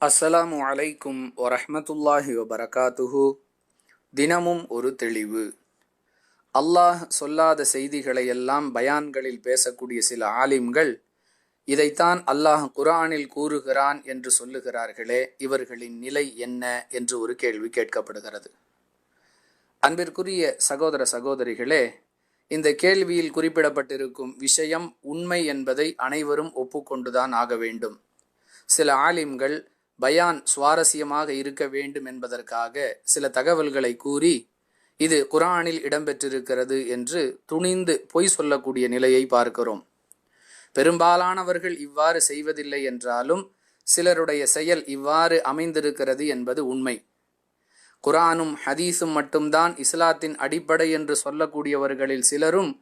அஸ்ஸலாமு அலைக்கும் வரஹமத்துல்லாஹி வபரகாத்துஹு. தினமும் ஒரு தெளிவு. அல்லாஹ் சொல்லாத செய்திகளை எல்லாம் பயான்களில் பேசக்கூடிய சில ஆலிம்கள் இதைத்தான் அல்லாஹ் குரானில் கூறுகிறான் என்று சொல்லுகிறார்களே இவர்களின் நிலை என்ன என்று ஒரு கேள்வி கேட்கப்படுகிறது. அன்பிற்குரிய சகோதர சகோதரிகளே இந்த கேள்வியில் குறிப்பிடப்பட்டிருக்கும் விஷயம் உண்மை என்பதை அனைவரும் ஒப்புக்கொண்டுதான் ஆக வேண்டும். சில ஆலிம்கள் பயான் சுவாரஸ்யமாக இருக்க வேண்டும் என்பதற்காக சில தகவல்களை கூறி இது குரானில் இடம்பெற்றிருக்கிறது என்று துணிந்து பொய் சொல்லக்கூடிய நிலையை பார்க்கிறோம். பெரும்பாலானவர்கள் இவ்வாறு செய்வதில்லை என்றாலும் சிலருடைய செயல் இவ்வாறு அமைந்திருக்கிறது என்பது உண்மை. குரானும் ஹதீஸும் மட்டும்தான் இஸ்லாத்தின் அடிப்படை என்று சொல்லக்கூடியவர்களில் சிலரும்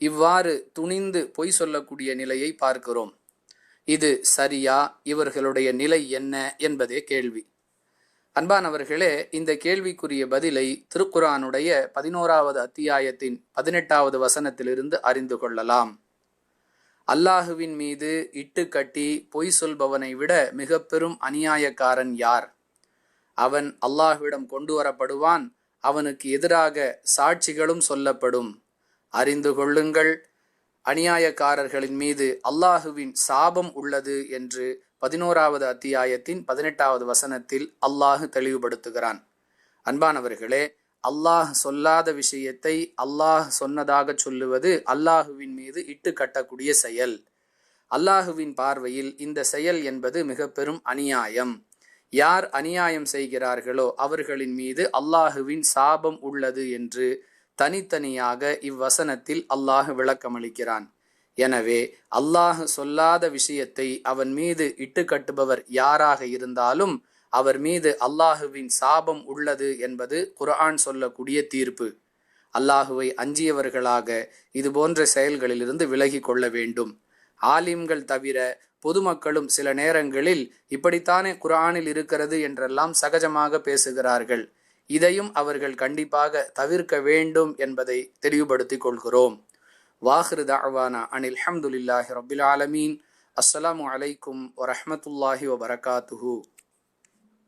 இவ்வாறு துணிந்து பொய் சொல்லக்கூடிய நிலையை பார்க்கிறோம். இது சரியா? இவர்களுடைய நிலை என்ன என்பதே கேள்வி. அன்பானவர்களே இந்த கேள்விக்குரிய பதிலை திருக்குரானுடைய பதினோராவது அத்தியாயத்தின் பதினெட்டாவது வசனத்திலிருந்து அறிந்து கொள்ளலாம். அல்லாஹுவின் மீது இட்டு கட்டி பொய் சொல்பவனை விட மிக பெரும் அநியாயக்காரன் யார்? அவன் அல்லாஹ்விடம் கொண்டு வரப்படுவான் அவனுக்கு எதிராக சாட்சிகளும் சொல்லப்படும். அறிந்து கொள்ளுங்கள் அநியாயக்காரர்களின் மீது அல்லாஹுவின் சாபம் உள்ளது என்று பதினோராவது அத்தியாயத்தின் பதினெட்டாவது வசனத்தில் அல்லாஹு தெளிவுபடுத்துகிறான். அன்பானவர்களே அல்லாஹ் சொல்லாத விஷயத்தை அல்லாஹ் சொன்னதாக சொல்லுவது அல்லாஹுவின் மீது இட்டு கட்டக்கூடிய செயல். அல்லாஹுவின் பார்வையில் இந்த செயல் என்பது மிக பெரும் அநியாயம். யார் அநியாயம் செய்கிறார்களோ அவர்களின் மீது அல்லாஹுவின் சாபம் உள்ளது என்று தனித்தனியாக இவ்வசனத்தில் அல்லாஹ் விளக்கமளிக்கிறான். எனவே அல்லாஹ் சொல்லாத விஷயத்தை அவன் மீது இட்டு கட்டுபவர் யாராக இருந்தாலும் அவர் மீது அல்லாஹுவின் சாபம் உள்ளது என்பது குர்ஆன் சொல்லக்கூடிய தீர்ப்பு. அல்லாஹுவை அஞ்சியவர்களாக இது போன்ற செயல்களிலிருந்து விலகி கொள்ள வேண்டும். ஆலிம்கள் தவிர பொதுமக்களும் சில நேரங்களில் இப்படித்தானே குர்ஆனில் இருக்கிறது என்றெல்லாம் சகஜமாக பேசுகிறார்கள். இதையும் அவர்கள் கண்டிப்பாக தவிர்க்க வேண்டும் என்பதை தெளிவுபடுத்திக் கொள்கிறோம். வாஹிரு தாவானா அனில் அஹமதுல்லாஹி ரபில் ஆலமீன். அஸ்ஸலாமு அலைக்கும் வரமத்துல்லாஹி வபரகாத்துஹூ.